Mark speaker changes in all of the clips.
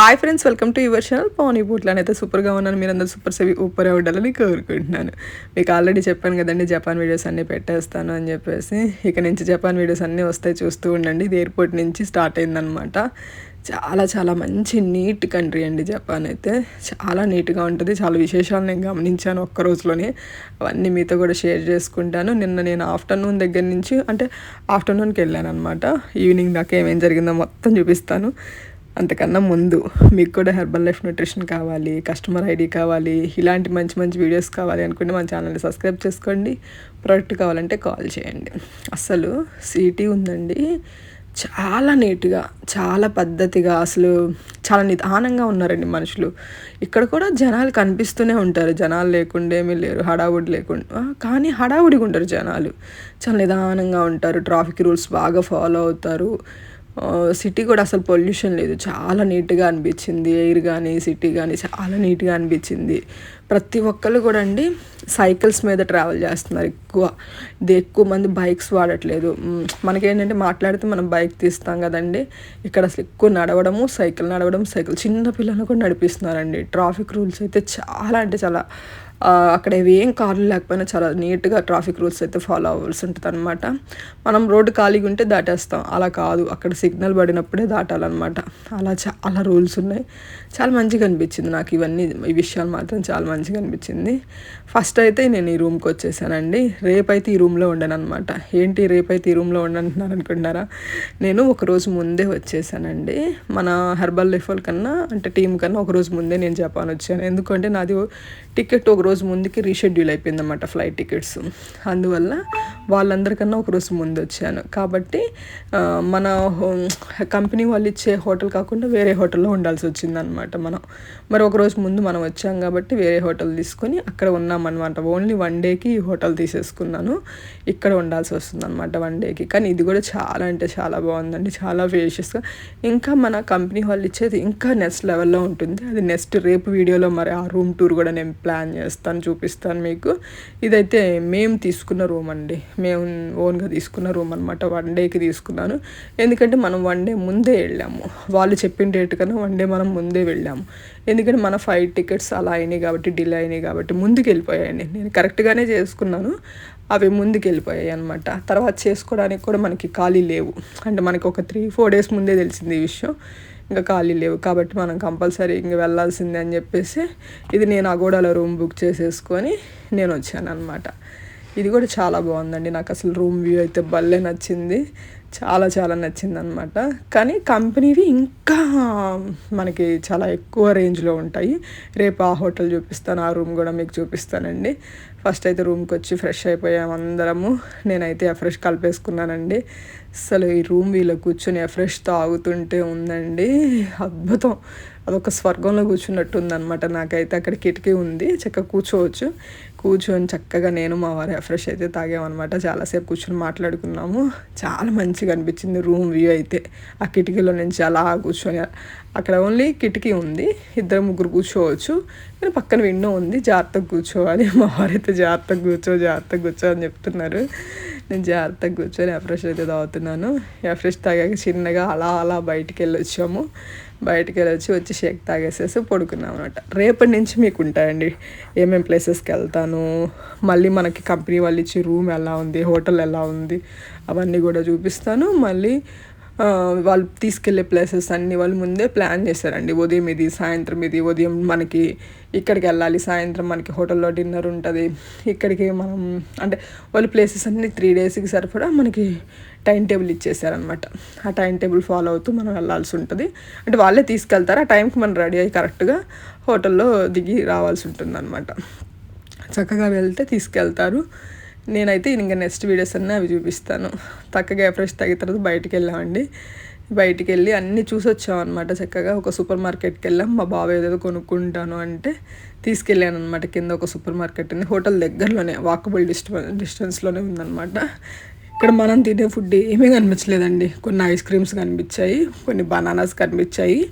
Speaker 1: Hi friends welcome to your channel పవనీ బూట్లాన్ అయితే సూపర్గా ఉన్నాను. మీరు అందరూ సూపర్ సెవి ఊపర్ ఉండాలని కోరుకుంటున్నాను. మీకు ఆల్రెడీ చెప్పాను కదండి జపాన్ వీడియోస్ అన్నీ పెట్టేస్తాను అని చెప్పేసి. ఇక నుంచి జపాన్ వీడియోస్ అన్నీ వస్తాయి చూస్తూ ఉండండి. ఇది ఎయిర్పోర్ట్ నుంచి స్టార్ట్ అయిందనమాట చాలా చాలా మంచి నీట్ కంట్రీ అండి జపాన్ అయితే. చాలా నీట్గా ఉంటుంది. చాలా విశేషాలు నేను గమనించాను ఒక్క రోజులోనే. అవన్నీ మీతో కూడా షేర్ చేసుకుంటాను. నిన్న నేను ఆఫ్టర్నూన్ దగ్గర నుంచి అంటే ఆఫ్టర్నూన్కి వెళ్ళాను అనమాట ఈవినింగ్ దాకా ఏమేం జరిగిందో మొత్తం చూపిస్తాను. అంతకన్నా ముందు మీకు కూడా హెర్బల్ లైఫ్ న్యూట్రిషన్ కావాలి కస్టమర్ ఐడి కావాలి ఇలాంటి మంచి మంచి వీడియోస్ కావాలి అనుకుంటే మన ఛానల్ని సబ్స్క్రైబ్ చేసుకోండి. ప్రోడక్ట్ కావాలంటే కాల్ చేయండి. అసలు సిటీ ఉందండి. చాలా నీట్గా చాలా పద్ధతిగా అసలు చాలా నిదానంగా ఉన్నారండి మనుషులు. ఇక్కడ కూడా జనాలు కనిపిస్తూనే ఉంటారు. జనాలు లేకుండా ఏమీ లేరు హడావుడి లేకుండా. కానీ హడావుడిగా ఉంటారు జనాలు. చాలా నిదానంగా ఉంటారు. ట్రాఫిక్ రూల్స్ బాగా ఫాలో అవుతారు. సిటీ కూడా అసలు పొల్యూషన్ లేదు. చాలా నీట్గా అనిపించింది. ఎయిర్ కానీ సిటీ కానీ చాలా నీట్గా అనిపించింది. ప్రతి ఒక్కళ్ళు కూడా అండి సైకిల్స్ మీద ట్రావెల్ చేస్తున్నారు ఎక్కువ. ఇది ఎక్కువ మంది బైక్స్ వాడట్లేదు. మనకేంటంటే మాట్లాడితే మనం బైక్ తీస్తాం కదండి. ఇక్కడ అసలు ఎక్కువ నడవడము సైకిల్ నడవడం సైకిల్ చిన్న పిల్లలు కూడా నడిపిస్తున్నారండి. ట్రాఫిక్ రూల్స్ అయితే చాలా అంటే చాలా అక్కడ ఏం కార్లు లేకపోయినా చాలా నీట్గా ట్రాఫిక్ రూల్స్ అయితే ఫాలో అవ్వాల్సి ఉంటుంది అనమాట మనం రోడ్డు ఖాళీగా ఉంటే దాటేస్తాం. అలా కాదు. అక్కడ సిగ్నల్ పడినప్పుడే దాటాలన్నమాట. అలా చాలా రూల్స్ ఉన్నాయి. చాలా మంచిగా అనిపించింది నాకు ఇవన్నీ. ఈ విషయాలు మాత్రం చాలా మంచిగా అనిపించింది. ఫస్ట్ అయితే నేను ఈ రూమ్కి వచ్చేసానండి. రేపైతే ఈ రూమ్లో ఉండను అనమాట ఏంటి రేపైతే ఈ రూమ్లో ఉండనుకుంటున్నారా అనుకుంటున్నారా? నేను ఒకరోజు ముందే వచ్చేసానండి. మన హెర్బల్ లైఫ్ కన్నా అంటే టీం కన్నా ఒకరోజు ముందే నేను జపాన్ వచ్చాను. ఎందుకంటే నాది టికెట్ ఒక రోజు ముందుకి రీషెడ్యూల్ అయిపోయింది అనమాట ఫ్లైట్ టికెట్స్ అందువల్ల వాళ్ళందరికన్నా ఒక రోజు ముందు వచ్చాను కాబట్టి మన కంపెనీ వాళ్ళు ఇచ్చే హోటల్ కాకుండా వేరే హోటల్లో ఉండాల్సి వచ్చిందనమాట మనం. మరి ఒక రోజు ముందు మనం వచ్చాం కాబట్టి వేరే హోటల్ తీసుకొని అక్కడ ఉన్నామన్నమాట. ఓన్లీ వన్ డేకి హోటల్ తీసేసుకున్నాను. ఇక్కడ ఉండాల్సి వస్తుందన్నమాట వన్ డేకి కానీ ఇది కూడా చాలా అంటే చాలా బాగుందండి. చాలా ఫేషియస్గా ఇంకా మన కంపెనీ వాళ్ళు ఇచ్చేది ఇంకా నెక్స్ట్ లెవెల్లో ఉంటుంది. అది నెక్స్ట్ రేపు వీడియోలో మరి ఆ రూమ్ టూర్ కూడా నేను ప్లాన్ చేస్తాను. చూపిస్తాను మీకు. ఇదైతే మేము తీసుకున్న రూమ్ అండి. మేము ఓన్గా తీసుకున్న రూమ్ అనమాట వన్ డేకి తీసుకున్నాను. ఎందుకంటే మనం వన్ డే ముందే వెళ్ళాము. వాళ్ళు చెప్పిన డేట్ కన్నా వన్ డే మనం ముందే వెళ్ళాము. ఎందుకంటే మన ఫైవ్ టికెట్స్ అలా అయినాయి కాబట్టి డిలే అయినాయి కాబట్టి ముందుకు వెళ్ళిపోయాయండి నేను కరెక్ట్గానే చేసుకున్నాను. అవి ముందుకు వెళ్ళిపోయాయి అనమాట తర్వాత చేసుకోవడానికి కూడా మనకి ఖాళీ లేవు. అంటే మనకి ఒక త్రీ ఫోర్ డేస్ ముందే తెలిసింది ఈ విషయం. ఇంకా ఖాళీ లేవు. కాబట్టి మనం కంపల్సరీ ఇంక వెళ్ళాల్సిందే అని చెప్పేసి ఇది నేను అగోడాలో రూమ్ బుక్ చేసేసుకొని నేను వచ్చాను అనమాట ఇది కూడా చాలా బాగుందండి. నాకు అసలు రూమ్ వ్యూ అయితే భలే నచ్చింది. చాలా చాలా నచ్చిందనమాట కానీ కంపెనీవి ఇంకా మనకి చాలా ఎక్కువ రేంజ్లో ఉంటాయి. రేపు ఆ హోటల్ చూపిస్తాను ఆ రూమ్ కూడా మీకు చూపిస్తానండి. ఫస్ట్ అయితే రూమ్కి వచ్చి ఫ్రెష్ అయిపోయాము అందరము. నేనైతే ఫ్రెష్ కలిపేసుకున్నానండి. అసలు ఈ రూమ్ వీళ్ళు కూర్చొని ఫ్రెష్ తాగుతుంటే ఉందండి. అద్భుతం. అదొక స్వర్గంలో కూర్చున్నట్టు ఉందన్నమాట నాకైతే అక్కడ కిటికీ ఉంది. చక్కగా కూర్చోవచ్చు. కూర్చొని చక్కగా నేను మా వారు ఫ్రెష్ అయితే తాగామన్నమాట. చాలాసేపు కూర్చొని మాట్లాడుకున్నాము. చాలా మంచి మంచిగా అనిపించింది రూమ్ వ్యూ అయితే. ఆ కిటికీలో నుంచి అలా కూర్చొని అక్కడ ఓన్లీ కిటికీ ఉంది. ఇద్దరు ముగ్గురు కూర్చోవచ్చు. కానీ పక్కన విండో ఉంది. జాగ్రత్తగా కూర్చోవాలి. మా వారైతే జాగ్రత్తగా కూర్చో జాగ్రత్తగా కూర్చో అని చెప్తున్నారు. నేను జాగ్రత్తగా కూర్చొని ఎఫ్రెష్ అయితే తాగుతున్నాను. ఎఫ్రెష్ తాగాక చిన్నగా అలా అలా బయటికి వెళ్ళి వచ్చాము బయటికి వెళ్ళి వచ్చి వచ్చి షేక్ తాగేసేసి పడుకున్నాం అనమాట రేపటి నుంచి మీకు ఉంటాయండి ఏమేమి ప్లేసెస్కి వెళ్తాను? మళ్ళీ మనకి కంపెనీ వాళ్ళు ఇచ్చి రూమ్ ఎలా ఉంది? హోటల్ ఎలా ఉంది? అవన్నీ కూడా చూపిస్తాను. మళ్ళీ వాళ్ళు తీసుకెళ్ళే ప్లేసెస్ అన్నీ వాళ్ళు ముందే ప్లాన్ చేశారండి. ఉదయం ఇది సాయంత్రం ఇది. ఉదయం మనకి ఇక్కడికి వెళ్ళాలి సాయంత్రం మనకి హోటల్లో డిన్నర్ ఉంటుంది. ఇక్కడికి మనం అంటే వాళ్ళు ప్లేసెస్ అన్నీ త్రీ డేస్కి సరిపడా మనకి టైం టేబుల్ ఇచ్చేసారనమాట ఆ టైం టేబుల్ ఫాలో అవుతూ మనం వెళ్ళాల్సి ఉంటుంది. అంటే వాళ్ళే తీసుకెళ్తారు. ఆ టైంకి మనం రెడీ అయ్యి కరెక్ట్గా హోటల్లో దిగి రావాల్సి ఉంటుంది అనమాట చక్కగా వెళ్తే తీసుకెళ్తారు. నేనైతే ఇంకా నెక్స్ట్ వీడియోస్ అన్నీ అవి చూపిస్తాను. చక్కగా ఫ్రెష్ తగ్గిన తర్వాత బయటికి వెళ్ళామండి. బయటికి వెళ్ళి అన్నీ చూసొచ్చాం అనమాట చక్కగా ఒక సూపర్ మార్కెట్కి వెళ్ళాం. మా బాబాయ్ ఏదో కొనుక్కుంటాను అంటే తీసుకెళ్ళాను అనమాట కింద ఒక సూపర్ మార్కెట్ ఉంది. హోటల్ దగ్గరలోనే వాకబుల్ డిస్టెన్స్ డిస్టెన్స్లోనే ఉందన్నమాట. ఇక్కడ మనం తినే ఫుడ్ ఏమీ కనిపించలేదండి. కొన్ని ఐస్ క్రీమ్స్ కనిపించాయి కొన్ని బనానాస్ కనిపించాయి.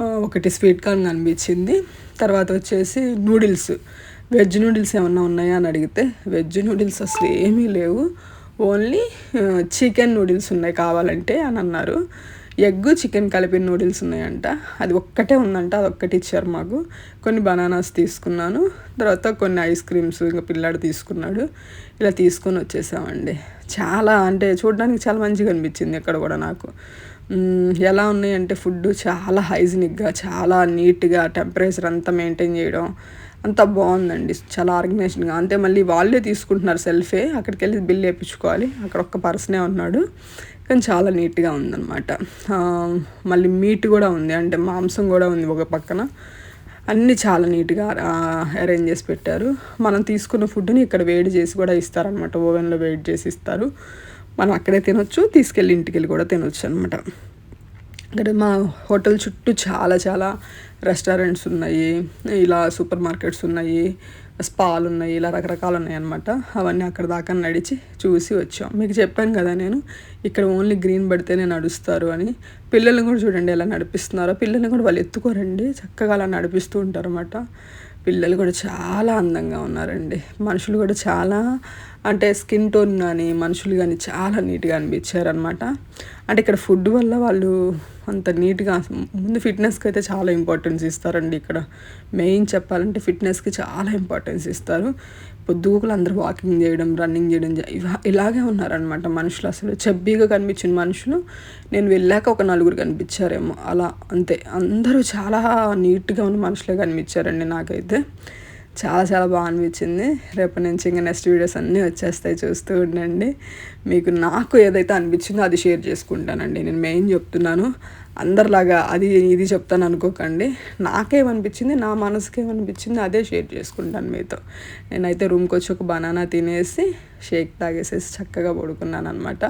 Speaker 1: ఒకటి స్వీట్ కార్న్ కనిపించింది. తర్వాత వచ్చేసి నూడిల్స్ వెజ్ నూడిల్స్ ఏమన్నా ఉన్నాయా అని అడిగితే వెజ్ నూడిల్స్ అసలు ఏమీ లేవు. ఓన్లీ చికెన్ నూడిల్స్ ఉన్నాయి కావాలంటే అని అన్నారు. ఎగ్ చికెన్ కలిపిన నూడిల్స్ ఉన్నాయంట. అది ఒక్కటే ఉందంట అది ఒక్కటి ఇచ్చారు మాకు. కొన్ని బనానాస్ తీసుకున్నాను. తర్వాత కొన్ని ఐస్ క్రీమ్స్ ఇంకా పిల్లాడు తీసుకున్నాడు. ఇలా తీసుకొని వచ్చేసామండి. చాలా అంటే చూడడానికి చాలా మంచిగా అనిపించింది ఎక్కడ కూడా నాకు. ఎలా ఉన్నాయంటే ఫుడ్ చాలా హైజీనిక్గా చాలా నీట్గా టెంపరేచర్ అంతా మెయింటైన్ చేయడం అంత బాగుందండి. చాలా ఆర్గనైజేషన్గా. అంతే మళ్ళీ వాళ్ళే తీసుకుంటున్నారు సెల్ఫే. అక్కడికి వెళ్ళి బిల్ వేయించుకోవాలి అక్కడ ఒక్క పర్సనే ఉన్నాడు. కానీ చాలా నీట్గా ఉందన్నమాట. మళ్ళీ మీట్ కూడా ఉంది. అంటే మాంసం కూడా ఉంది ఒక పక్కన. అన్నీ చాలా నీట్గా అరేంజ్ చేసి పెట్టారు. మనం తీసుకున్న ఫుడ్ని ఇక్కడ వేడి చేసి కూడా ఇస్తారనమాట ఓవెన్లో వేడి చేసి ఇస్తారు. మనం అక్కడే తినొచ్చు. తీసుకెళ్ళి ఇంటికి వెళ్ళి కూడా తినొచ్చు అనమాట ఇక్కడ మా హోటల్ చుట్టూ చాలా చాలా రెస్టారెంట్స్ ఉన్నాయి. ఇలా సూపర్ మార్కెట్స్ ఉన్నాయి. స్పాలు ఉన్నాయి. ఇలా రకరకాలు ఉన్నాయి అనమాట అవన్నీ అక్కడ దాకా నడిచి చూసి వచ్చాం. మీకు చెప్పాను కదా నేను ఇక్కడ ఓన్లీ గ్రీన్ పడితేనే నడుస్తారు అని. పిల్లల్ని కూడా చూడండి ఎలా నడిపిస్తున్నారో. పిల్లల్ని కూడా వాళ్ళు ఎత్తుకోరండి. చక్కగా అలా నడిపిస్తూ ఉంటారు అనమాట పిల్లలు కూడా చాలా అందంగా ఉన్నారండి. మనుషులు కూడా చాలా అంటే స్కిన్ టోన్ కానీ మనుషులు కానీ చాలా నీట్గా అనిపించారనమాట అంటే ఇక్కడ ఫుడ్ వల్ల వాళ్ళు అంత నీట్గా ముందు ఫిట్నెస్కి అయితే చాలా ఇంపార్టెన్స్ ఇస్తారండి ఇక్కడ. మెయిన్ చెప్పాలంటే ఫిట్నెస్కి చాలా ఇంపార్టెన్స్ ఇస్తారు. పొద్దుగుకులు అందరూ వాకింగ్ చేయడం రన్నింగ్ చేయడం ఇలాగే ఉన్నారనమాట మనుషులు అసలు. చెబ్బీగా కనిపించిన మనుషులు నేను వెళ్ళాక ఒక నలుగురు కనిపించారేమో. అలా అంతే. అందరూ చాలా నీట్గా ఉన్న మనుషులే కనిపించారండి నాకైతే. చాలా చాలా బాగా అనిపించింది. రేపటి నుంచి ఇంకా నెక్స్ట్ వీడియోస్ అన్నీ వచ్చేస్తాయి చూస్తూ ఉండండి. మీకు నాకు ఏదైతే అనిపించిందో అది షేర్ చేసుకుంటానండి. నేను మెయిన్ చెప్తున్నాను. అందరిలాగా అది ఇది చెప్తాను అనుకోకండి. నాకేమనిపించింది? నా మనసుకి ఏమనిపించింది అదే షేర్ చేసుకుంటాను మీతో. నేనైతే రూమ్కి వచ్చి ఒక బనానా తినేసి షేక్ తాగేసేసి చక్కగా పడుకున్నాను అనమాట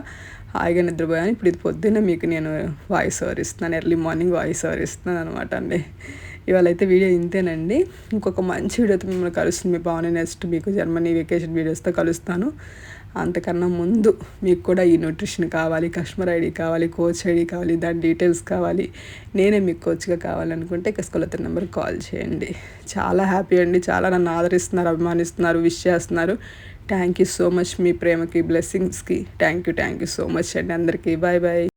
Speaker 1: హాయిగా నిద్రపోయాను. ఇప్పుడు ఇది పొద్దున్నే మీకు నేను వాయిస్ ఓవర్ ఇస్తున్నాను. ఎర్లీ మార్నింగ్ వాయిస్ ఓవర్ ఇస్తున్నాను అనమాట అండి. ఇవాళ అయితే వీడియో ఇంతేనండి. ఇంకొక మంచి వీడియోతో మిమ్మల్ని కలుస్తుంది. మీ భావన నెక్స్ట్ మీకు జర్మనీ వెకేషన్ వీడియోస్తో కలుస్తాను. అంతకన్నా ముందు మీకు కూడా ఈ న్యూట్రిషన్ కావాలి కస్టమర్ ఐడి కావాలి కోచ్ ఐడి కావాలి దాని డీటెయిల్స్ కావాలి. నేనే మీకు కోచ్గా కావాలనుకుంటే ఇక నెంబర్ కాల్ చేయండి. చాలా హ్యాపీ అండి. చాలా నన్ను ఆదరిస్తున్నారు అభిమానిస్తున్నారు విష్ చేస్తున్నారు. థ్యాంక్ యూ సో మచ్ మీ ప్రేమకి బ్లెస్సింగ్స్కి thank you thank you so much అండి. అందరికీ. Bye bye